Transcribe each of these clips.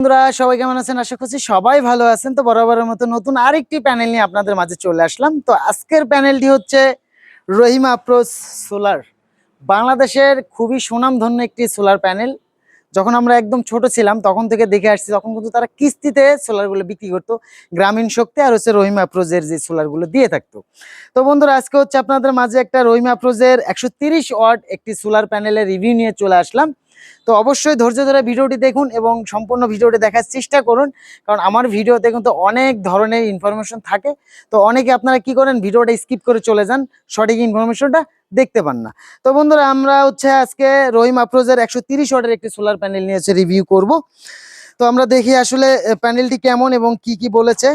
বন্ধুরা, সবাই কেমন আছেন? আশা করছি সবাই ভালো আছেন। তো বরাবরের মতো নতুন আরেকটি প্যানেল নিয়ে আপনাদের মাঝে চলে আসলাম। তো আজকের প্যানেলটি হচ্ছে রহিমা প্রোস সোলার বাংলাদেশের খুবই সুনামধন্য একটি সোলার প্যানেল যখন আমরা একদম ছোট ছিলাম, তখন থেকে দেখে আসছি তখন কিন্তু তারা কিস্তিতে সোলারগুলো বিক্রি করতো। গ্রামীণ শক্তি আর হচ্ছে রহিমা আপ্রোজের যে সোলারগুলো দিয়ে থাকতো। তো বন্ধুরা, আজকে হচ্ছে আপনাদের মাঝে একটা রহিমা আপ্রোজের একশো তিরিশ ওয়াট একটি সোলার প্যানেলের রিভিউ নিয়ে চলে আসলাম। তো অবশ্যই ধৈর্য ধরে ভিডিওটি দেখুন এবং সম্পূর্ণ ভিডিওটি দেখার চেষ্টা করুন, কারণ আমার ভিডিওতে কিন্তু অনেক ধরনের ইনফরমেশন থাকে। তো অনেকে আপনারা কি করেন, ভিডিওটা স্কিপ করে চলে যান। সঠিক ইনফরমেশনটা দেখতে পান না। তো বন্ধুরা আমরা হচ্ছে আজকে রহিম আপ্রোজের একশো তিরিশ ওয়াটের একটি সোলার প্যানেল নিয়ে হচ্ছে রিভিউ করব। তো আমরা দেখি আসলে প্যানেলটি কেমন এবং কি কি বলেছে।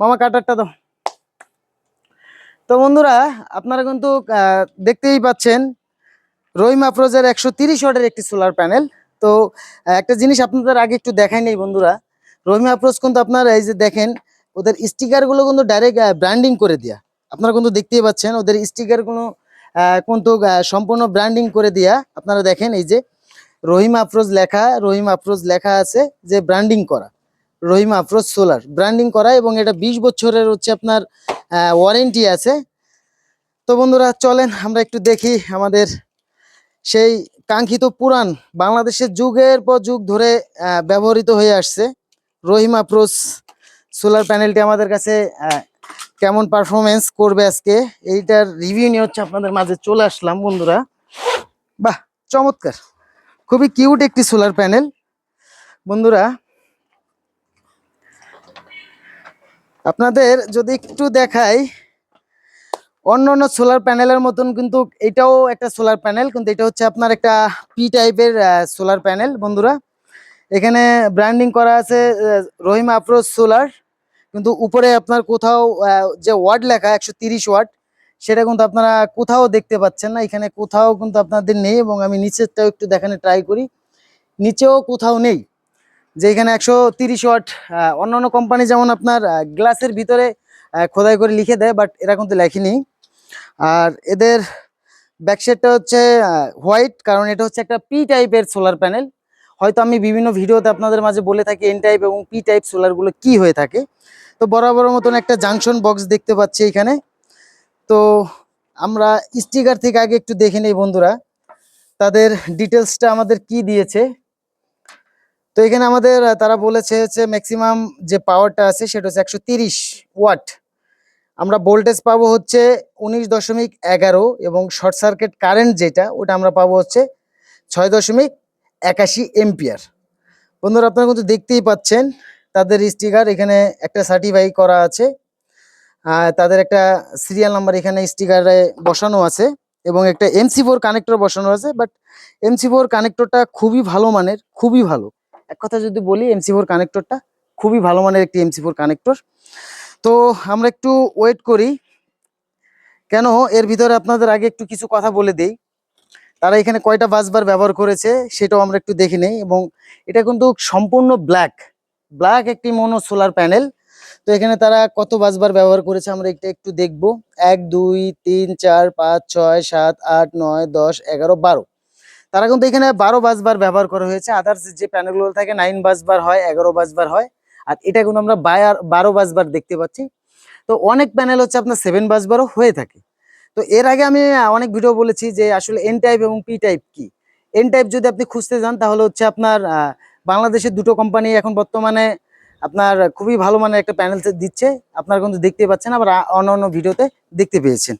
মামা কাটারটা দাও। তো বন্ধুরা আপনারা কিন্তু দেখতেই পাচ্ছেন রহিম আফরোজের একশো তিরিশ ওয়াটের একটি সোলার প্যানেল তো একটা জিনিস আপনাদের আগে একটু দেখাই নেই বন্ধুরা। রহিম আফরোজ কিন্তু আপনার এই যে দেখেন ওদের স্টিকারগুলো কিন্তু ডাইরেক্ট ব্র্যান্ডিং করে দেওয়া আপনারা কিন্তু দেখতেই পাচ্ছেন ওদের স্টিকারগুলো আহ, কিন্তু সম্পূর্ণ ব্র্যান্ডিং করে দিয়া আপনারা দেখেন এই যে রহিম আফরোজ লেখা, রহিম আফরোজ লেখা আছে যে ব্র্যান্ডিং করা। রহিম আফরোজ সোলার ব্র্যান্ডিং করা এবং এটা বিশ বছরের হচ্ছে আপনার ওয়ারেন্টি আছে। তো বন্ধুরা, চলেন আমরা একটু দেখি আমাদের সেই কাঙ্ক্ষিত পুরাণ। বাংলাদেশের যুগের পর যুগ ধরে ব্যবহৃত হয়ে আসছে। রহিম আপ্রোচ সোলার প্যানেলটি আমাদের কাছে কেমন পারফরমেন্স করবে আজকে? এইটার রিভিউ নিয়ে হচ্ছে আপনাদের মাঝে চলে আসলাম, বন্ধুরা। বাহ, চমৎকার। খুবই কিউট একটি সোলার প্যানেল বন্ধুরা, আপনাদের যদি একটু দেখাই, অন্য অন্য সোলার প্যানেলের মতন কিন্তু এটাও একটা সোলার প্যানেল কিন্তু এটা হচ্ছে আপনার একটা পি টাইপের সোলার প্যানেল বন্ধুরা। এখানে ব্র্যান্ডিং করা আছে রহিম আফরোজ সোলার কিন্তু উপরে আপনার কোথাও যে ওয়ার্ড লেখা, একশো তিরিশ ওয়াট সেটা কিন্তু আপনারা কোথাও দেখতে পাচ্ছেন না। এখানে কোথাও কিন্তু আপনাদের নেই এবং আমি নিচেরটাও একটু দেখানো ট্রাই করি। নিচেও কোথাও নেই। যে এখানে একশো তিরিশ ওয়াট অন্য অন্য কোম্পানি যেমন আপনার গ্লাসের ভিতরে খোদাই করে লিখে দেয় বাট এরা কিন্তু লেখেনি। আর এদের ব্যাকসাইডটা হচ্ছে হোয়াইট কারণ এটা হচ্ছে একটা পি টাইপের সোলার প্যানেল হয়তো আমি বিভিন্ন ভিডিওতে আপনাদের মাঝে বলে থাকি এন টাইপ এবং পি টাইপ সোলারগুলো কি হয়ে থাকে। তো বরাবর মতন একটা জাংশন বক্স দেখতে পাচ্ছি এখানে। তো আমরা স্টিকার থেকে আগে একটু দেখে নেই বন্ধুরা, তাদের ডিটেলসটা আমাদের কি দিয়েছে। তো এখানে আমাদের, তারা বলেছে হচ্ছে ম্যাক্সিমাম যে পাওয়ারটা আছে সেটা হচ্ছে একশো তিরিশ ওয়াট আমরা ভোল্টেজ পাবো হচ্ছে উনিশ দশমিক এগারো এবং শর্ট সার্কিট কারেন্ট যেটা, ওটা আমরা পাবো হচ্ছে ছয় দশমিক একাশি এম্পিয়ার। বন্ধুরা, আপনারা কিন্তু দেখতেই পাচ্ছেন, তাদের স্টিকার এখানে একটা সার্টিফাই করা আছে। তাদের একটা সিরিয়াল নাম্বার এখানে স্টিকারে বসানো আছে এবং একটা এমসি ফোর কানেক্টর বসানো আছে বাট এমসি ফোর কানেক্টরটা খুবই ভালো মানের, খুবই ভালো। এক কথা যদি বলি এমসি ফোর কানেক্টরটা খুবই ভালো মানের একটি এমসি ফোর কানেক্টর তো আমরা একটু ওয়েট করি। কেন? এর ভিতরে আপনাদের আগে একটু কিছু কথা বলে দেই। তারা এখানে কয়টা বাসবার ব্যবহার করেছে সেটাও আমরা একটু দেখে নেই এবং এটা কিন্তু সম্পূর্ণ ব্ল্যাক। ব্ল্যাক একটি মনো সোলার প্যানেল। তো এখানে তারা কত বাসবার ব্যবহার করেছে আমরা এটা একটু দেখব। এক, দুই, তিন, চার, পাঁচ, ছয়, সাত, আট, নয়, দশ, এগারো, বারো। তারা কিন্তু এখানে বারো বাসবার ব্যবহার করা হয়েছে। আদার্স যে প্যানেলগুলো থাকে নাইন বাসবার হয়, এগারো বাসবার হয়। আর এটা কিন্তু আমরা বায়ার- বারো বাসবার দেখতে পাচ্ছি। তো অনেক প্যানেল হচ্ছে আপনার সেভেন বাসবারও হয়ে থাকে। তো এর আগে আমি অনেক ভিডিও বলেছি যে আসলে এন টাইপ এবং পি টাইপ কি? এন টাইপ যদি আপনি খুঁজতে যান, তাহলে হচ্ছে আপনার বাংলাদেশের দুটো কোম্পানি এখন বর্তমানে আপনার খুবই ভালো মানের একটা প্যানেল দিচ্ছে। আপনারা কিন্তু দেখতে পাচ্ছেন, আবার অন্য অন্য ভিডিওতে দেখতে পেয়েছেন।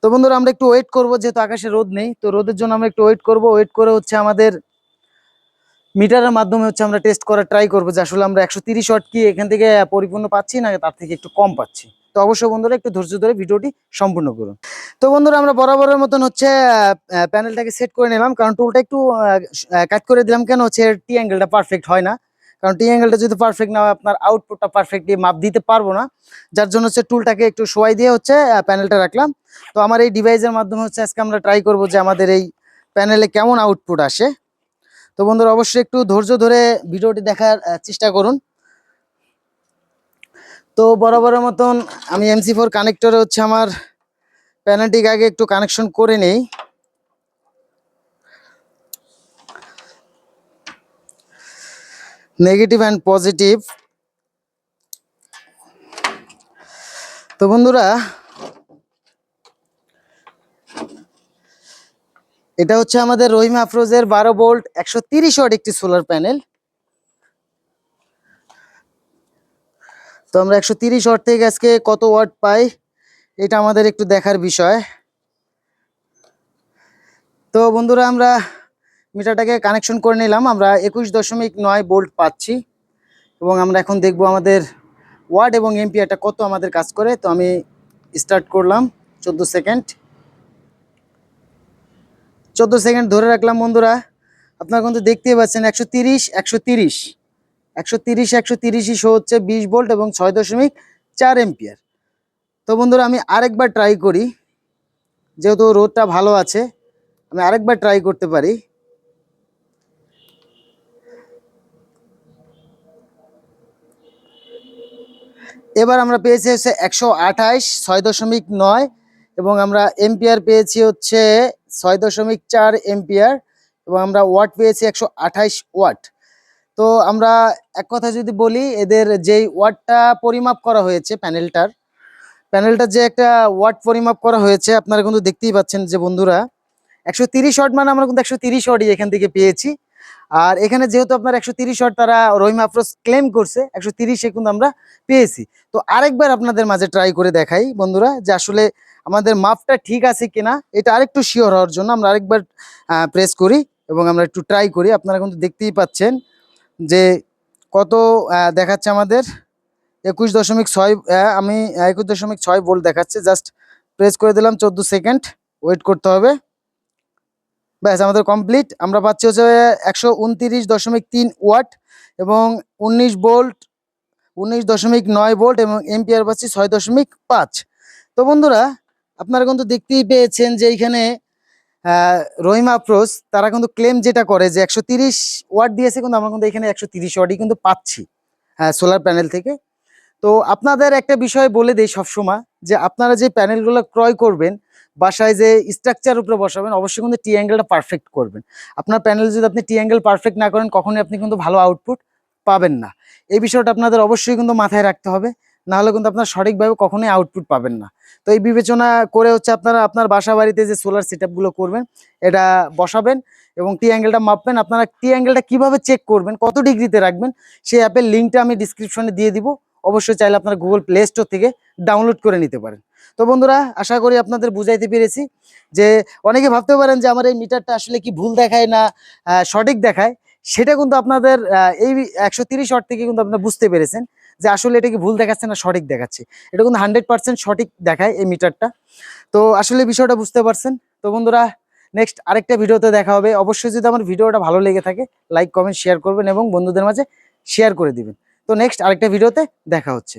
তো বন্ধুরা, আমরা একটু ওয়েট করব, যেহেতু আকাশে রোদ নেই, তো রোদের জন্য আমরা একটু ওয়েট করব। ওয়েট করে হচ্ছে আমাদের মিটারের মাধ্যমে হচ্ছে আমরা টেস্ট করার ট্রাই করব যে আসলে আমরা একশো তিরিশ ওয়াট কি এখান থেকে পরিপূর্ণ পাচ্ছি, না তার থেকে একটু কম পাচ্ছি। তো অবশ্যই বন্ধুরা একটু ধৈর্য ধরে ভিডিওটি সম্পূর্ণ করুন। তো বন্ধুরা আমরা বরাবরের মতন হচ্ছে প্যানেলটাকে সেট করে নিলাম। কারণ টুলটা একটু কাট করে দিলাম কেন হচ্ছে টি অ্যাঙ্গেলটা পারফেক্ট হয় না। কারণ টি অ্যাঙ্গেলটা যদি পারফেক্ট না হয়, আপনার আউটপুটটা পারফেক্টলি মাপ দিতে পারব না। যার জন্য হচ্ছে টুলটাকে একটু শোয়াই দিয়ে হচ্ছে প্যানেলটা রাখলাম। তো আমার এই ডিভাইসের মাধ্যমে হচ্ছে আজকে আমরা ট্রাই করব যে আমাদের এই প্যানেলে কেমন আউটপুট আসে। তো বন্ধুরা অবশ্যই একটু ধৈর্য ধরে ভিডিওটি দেখার চেষ্টা করুন। তো বরাবরের মতন আমি এমসি ফোর কানেক্টরে হচ্ছে আমার প্যানেলটিকে আগে একটু কানেকশন করে নেই। নেগেটিভ অ্যান্ড পজিটিভ তো বন্ধুরা, এটা হচ্ছে আমাদের রহিম আফরোজের বারো বোল্ট একশো তিরিশ ওয়াট একটি সোলার প্যানেল তো আমরা একশো তিরিশ ওয়াট থেকে আজকে কত ওয়াট পাই? এটা আমাদের একটু দেখার বিষয়। তো বন্ধুরা, আমরা মিটারটাকে কানেকশন করে নিলাম। আমরা একুশ দশমিক নয় বোল্ট পাচ্ছি এবং আমরা এখন দেখব আমাদের ওয়াট এবং এমপিআরটা কত আমাদের কাজ করে। তো আমি স্টার্ট করলাম চোদ্দ সেকেন্ড। চোদ্দ সেকেন্ড ধরে রাখলাম বন্ধুরা। আপনারা কিন্তু দেখতেই পাচ্ছেন একশো তিরিশ একশো তিরিশ। একশো তিরিশ, একশো তিরিশই শো হচ্ছে বিশ ভোল্ট এবং ছয় দশমিক চার এম্পিয়ার তো বন্ধুরা, আমি আরেকবার ট্রাই করি। যেহেতু রোদটা ভালো আছে, আমি আরেকবার ট্রাই করতে পারি। এবার আমরা পেয়েছি হচ্ছে একশো আঠাইশ ছয় দশমিক নয়, এবং আমরা এম্পিয়ার পেয়েছি হচ্ছে ছয় দশমিক চার এম্পিয়ার এবং আমরা ওয়াট পেয়েছি একশো আঠাইশ ওয়াট তো আমরা এক কথা যদি বলি, এদের যেই ওয়াটটা পরিমাপ করা হয়েছে প্যানেলটার প্যানেলটার যে একটা ওয়াট পরিমাপ করা হয়েছে, আপনারা কিন্তু দেখতেই পাচ্ছেন যে বন্ধুরা, একশো তিরিশ ওয়াট মানে আমরা কিন্তু একশো তিরিশ ওয়াটই এখান থেকে পেয়েছি। আর এখানে যেহেতু আপনার একশো তিরিশ ওয়াট তারা রহিম আফরোজ ক্লেম করছে, একশো তিরিশে কিন্তু আমরা পেয়েছি। তো আরেকবার আপনাদের মাঝে ট্রাই করে দেখাই বন্ধুরা, যে আসলে আমাদের মাপটা ঠিক আছে কিনা, এটা আরেকটু শিওর হওয়ার জন্য আমরা আরেকবার প্রেস করি এবং আমরা একটু ট্রাই করি। আপনারা কিন্তু দেখতেই পাচ্ছেন যে কত দেখাচ্ছে আমাদের? একুশ দশমিক ছয় আমি একুশ দশমিক ছয় ভোল্ট দেখাচ্ছে। জাস্ট প্রেস করে দিলাম, চোদ্দ সেকেন্ড ওয়েট করতে হবে। ব্যাস, আমাদের কমপ্লিট আমরা পাচ্ছি হচ্ছে একশো উনতিরিশ দশমিক তিন ওয়াট এবং উনিশ ভোল্ট উনিশ দশমিক নয় ভোল্ট এবং এমপিআর পাচ্ছি ছয় দশমিক পাঁচ। তো বন্ধুরা, আপনারা কিন্তু দেখতেই পেয়েছেন যে এইখানে রহিম আফরোজ তারা কিন্তু ক্লেম যেটা করে যে একশো তিরিশ ওয়াট দিয়েছে, কিন্তু আমরা কিন্তু এখানে একশো তিরিশ ওয়াটই কিন্তু পাচ্ছি হ্যাঁ সোলার প্যানেল থেকে। তো আপনাদের একটা বিষয় বলে দেই সবসময়, যে আপনারা যে প্যানেলগুলো ক্রয় করবেন, বাসায় যে স্ট্রাকচার উপরে বসাবেন, অবশ্যই কিন্তু টি অ্যাঙ্গেলটা পারফেক্ট করবেন। আপনার প্যানেল যদি আপনি টি অ্যাঙ্গেল পারফেক্ট না করেন, কখনোই আপনি কিন্তু ভালো আউটপুট পাবেন না। এই বিষয়টা আপনাদের অবশ্যই কিন্তু মাথায় রাখতে হবে। না হলে কিন্তু আপনার সঠিকভাবে কখনোই আউটপুট পাবেন না। তো এই বিবেচনা করে হচ্ছে আপনারা আপনার বাসা বাড়িতে যে সোলার সেটগুলো করবেন, এটা বসাবেন এবং টি অ্যাঙ্গেলটা মাপবেন। আপনারা টি অ্যাঙ্গেলটা কীভাবে চেক করবেন, কত ডিগ্রিতে রাখবেন, সেই অ্যাপের লিঙ্কটা আমি ডিসক্রিপশনে দিয়ে দিব। অবশ্যই চাইলে আপনারা গুগল প্লে স্টোর থেকে ডাউনলোড করে নিতে পারেন। তো বন্ধুরা, আশা করি আপনাদের বুঝাইতে পেরেছি যে অনেকে ভাবতে পারেন যে আমার এই মিটারটা আসলে কি ভুল দেখায় না সঠিক দেখায়। সেটা কিন্তু আপনাদের এই একশো তিরিশ থেকে কিন্তু আপনারা বুঝতে পেরেছেন। যে আসলে এটা কি ভুল দেখাচ্ছে না সঠিক দেখাচ্ছে। এটা কিন্তু হান্ড্রেড পার্সেন্ট সঠিক দেখায় এই মিটারটা। তো আসলে বিষয়টা বুঝতে পারছেন। তো বন্ধুরা নেক্সট আরেকটা ভিডিওতে দেখা হবে। অবশ্যই যদি আমার ভিডিওটা ভালো লেগে থাকে লাইক কমেন্ট শেয়ার করবেন এবং বন্ধুদের মাঝে শেয়ার করে দিবেন। তো নেক্সট আরেকটা ভিডিওতে দেখা হচ্ছে।